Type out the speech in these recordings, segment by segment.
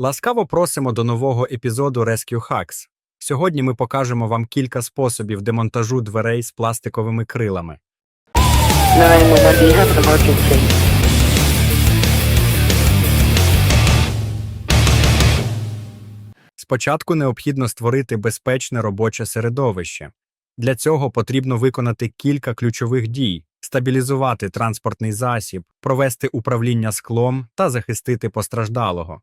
Ласкаво просимо до нового епізоду Rescue Hacks. Сьогодні ми покажемо вам кілька способів демонтажу дверей з пластиковими крилами. 911, do you have an emergency? Спочатку необхідно створити безпечне робоче середовище. Для цього потрібно виконати кілька ключових дій: стабілізувати транспортний засіб, провести управління склом та захистити постраждалого.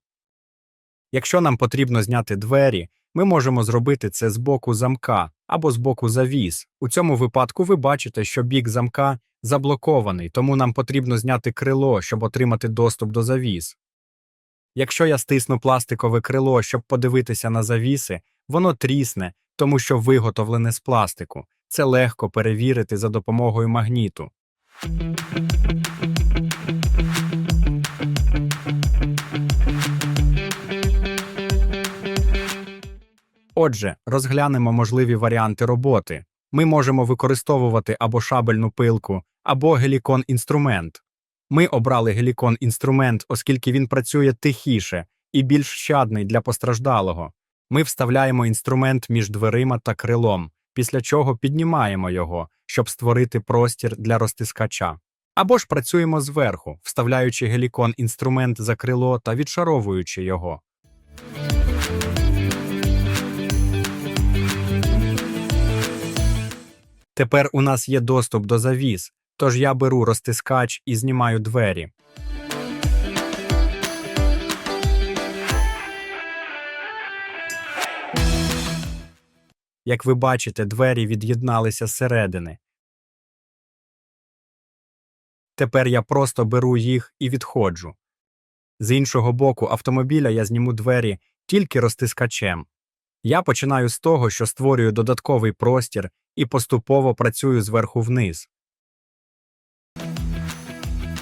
Якщо нам потрібно зняти двері, ми можемо зробити це з боку замка або з боку завіс. У цьому випадку ви бачите, що бік замка заблокований, тому нам потрібно зняти крило, щоб отримати доступ до завіс. Якщо я стисну пластикове крило, щоб подивитися на завіси, воно трісне, тому що виготовлене з пластику. Це легко перевірити за допомогою магніту. Отже, розглянемо можливі варіанти роботи. Ми можемо використовувати або шабельну пилку, або гелікон-інструмент. Ми обрали гелікон-інструмент, оскільки він працює тихіше і більш щадний для постраждалого. Ми вставляємо інструмент між дверима та крилом, після чого піднімаємо його, щоб створити простір для розтискача. Або ж працюємо зверху, вставляючи гелікон-інструмент за крило та відшаровуючи його. Тепер у нас є доступ до завіс, тож я беру розтискач і знімаю двері. Як ви бачите, двері від'єдналися зсередини. Тепер я просто беру їх і відходжу. З іншого боку автомобіля я зніму двері тільки розтискачем. Я починаю з того, що створюю додатковий простір і поступово працюю зверху вниз.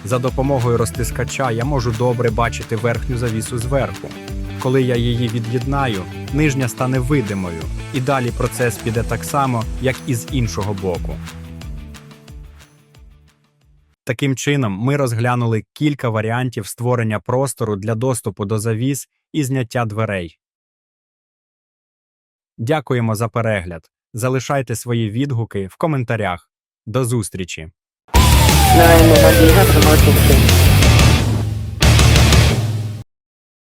За допомогою розтискача я можу добре бачити верхню завісу зверху. Коли я її від'єднаю, нижня стане видимою, і далі процес піде так само, як і з іншого боку. Таким чином, ми розглянули кілька варіантів створення простору для доступу до завіс і зняття дверей. Дякуємо за перегляд. Залишайте свої відгуки в коментарях. До зустрічі!